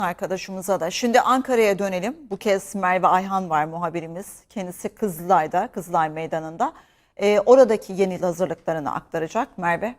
arkadaşımıza da. Şimdi Ankara'ya dönelim. Bu kez Merve Ayhan var muhabirimiz. Kendisi Kızılay'da, Kızılay Meydanı'nda. Ee, oradaki yeni hazırlıklarını aktaracak Merve.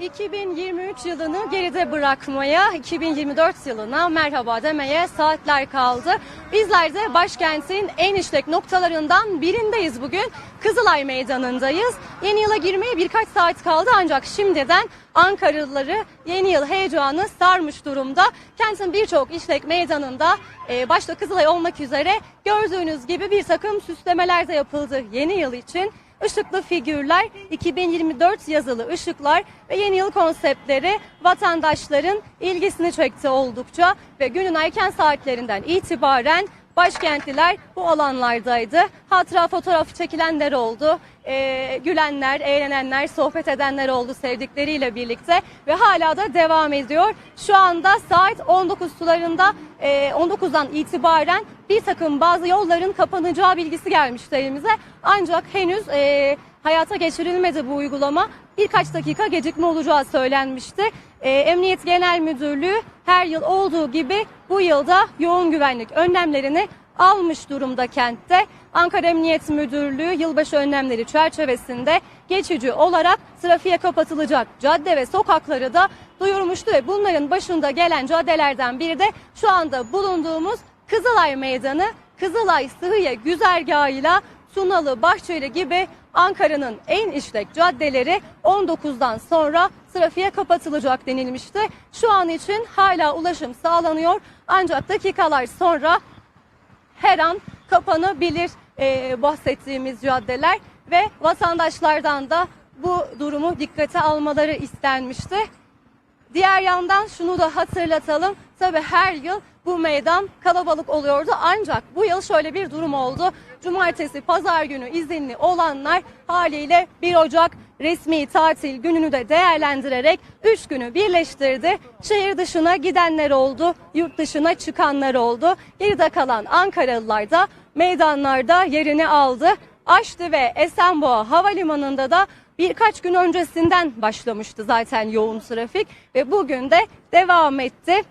2023 yılını geride bırakmaya, 2024 yılına merhaba demeye saatler kaldı. Bizler de başkentin en işlek noktalarından birindeyiz bugün. Kızılay Meydanı'ndayız. Yeni yıla girmeye birkaç saat kaldı ancak şimdiden Ankaralıları yeni yıl heyecanı sarmış durumda. Kentin birçok işlek meydanında e, başta Kızılay olmak üzere gördüğünüz gibi bir takım süslemeler de yapıldı yeni yıl için. Işıklı figürler, 2024 yazılı ışıklar ve yeni yıl konseptleri vatandaşların ilgisini çekti oldukça ve günün erken saatlerinden itibaren başkentliler bu alanlardaydı. Hatıra fotoğrafı çekilenler oldu, ee, gülenler, eğlenenler, sohbet edenler oldu sevdikleriyle birlikte ve hala da devam ediyor. Şu anda saat 19 sularında e, 19'dan itibaren bir takım bazı yolların kapanacağı bilgisi gelmişti elimize. Ancak henüz e, hayata geçirilmedi bu uygulama. Birkaç dakika gecikme olacağı söylenmişti. E, Emniyet Genel Müdürlüğü her yıl olduğu gibi bu yılda yoğun güvenlik önlemlerini almış durumda kentte. Ankara Emniyet Müdürlüğü yılbaşı önlemleri çerçevesinde geçici olarak trafiğe kapatılacak cadde ve sokakları da duyurmuştu ve bunların başında gelen caddelerden biri de şu anda bulunduğumuz Kızılay Meydanı, Kızılay Sıhhiye güzergahıyla Tunalı, Bahçeli gibi Ankara'nın en işlek caddeleri 19'dan sonra trafiğe kapatılacak denilmişti. Şu an için hala ulaşım sağlanıyor ancak dakikalar sonra her an kapanabilir e, bahsettiğimiz caddeler ve vatandaşlardan da bu durumu dikkate almaları istenmişti. Diğer yandan şunu da hatırlatalım. Tabii her yıl bu meydan kalabalık oluyordu. Ancak bu yıl şöyle bir durum oldu. Cumartesi, pazar günü izinli olanlar haliyle 1 Ocak resmi tatil gününü de değerlendirerek 3 günü birleştirdi. Şehir dışına gidenler oldu, yurt dışına çıkanlar oldu. Geride kalan Ankaralılar da meydanlarda yerini aldı. Aşti ve Esenboğa Havalimanı'nda da birkaç gün öncesinden başlamıştı zaten yoğun trafik ve bugün de devam etti.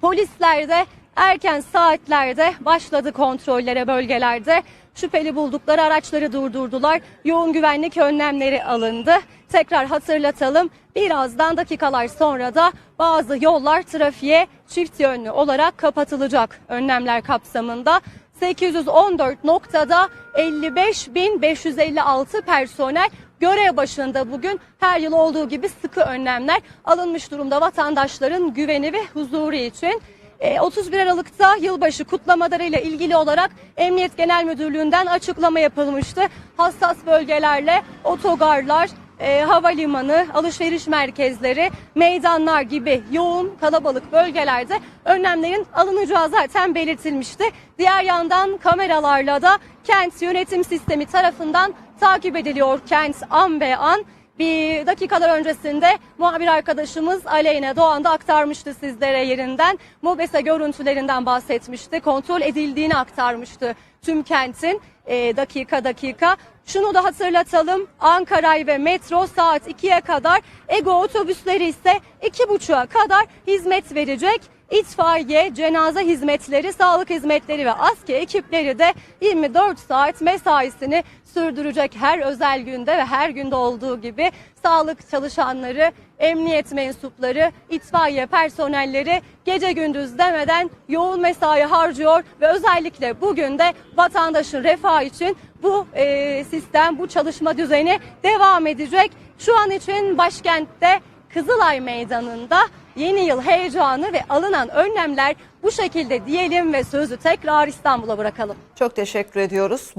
Polisler de erken saatlerde başladı kontrollere bölgelerde. Şüpheli buldukları araçları durdurdular. Yoğun güvenlik önlemleri alındı. Tekrar hatırlatalım. Birazdan dakikalar sonra da bazı yollar trafiğe çift yönlü olarak kapatılacak önlemler kapsamında. 814 noktada 55.556 personel görev başında bugün her yıl olduğu gibi sıkı önlemler alınmış durumda vatandaşların güveni ve huzuru için. E, 31 Aralık'ta yılbaşı kutlamalarıyla ilgili olarak Emniyet Genel Müdürlüğü'nden açıklama yapılmıştı. Hassas bölgelerle otogarlar, e, havalimanı, alışveriş merkezleri, meydanlar gibi yoğun kalabalık bölgelerde önlemlerin alınacağı zaten belirtilmişti. Diğer yandan kameralarla da kent yönetim sistemi tarafından takip ediliyor kent an be an. Bir dakikalar öncesinde muhabir arkadaşımız Aleyna Doğan da aktarmıştı sizlere yerinden. MOBESE görüntülerinden bahsetmişti. Kontrol edildiğini aktarmıştı tüm kentin e, dakika dakika. Şunu da hatırlatalım. Ankaray ve metro saat 2'ye kadar, Ego otobüsleri ise 2.30'a kadar hizmet verecek. İtfaiye, cenaze hizmetleri, sağlık hizmetleri ve asker ekipleri de 24 saat mesaisini sürdürecek her özel günde ve her günde olduğu gibi sağlık çalışanları, emniyet mensupları, itfaiye personelleri gece gündüz demeden yoğun mesai harcıyor ve özellikle bugün de vatandaşın refahı için bu e, sistem, bu çalışma düzeni devam edecek. Şu an için başkentte Kızılay Meydanı'nda yeni yıl heyecanı ve alınan önlemler bu şekilde diyelim ve sözü tekrar İstanbul'a bırakalım. Çok teşekkür ediyoruz.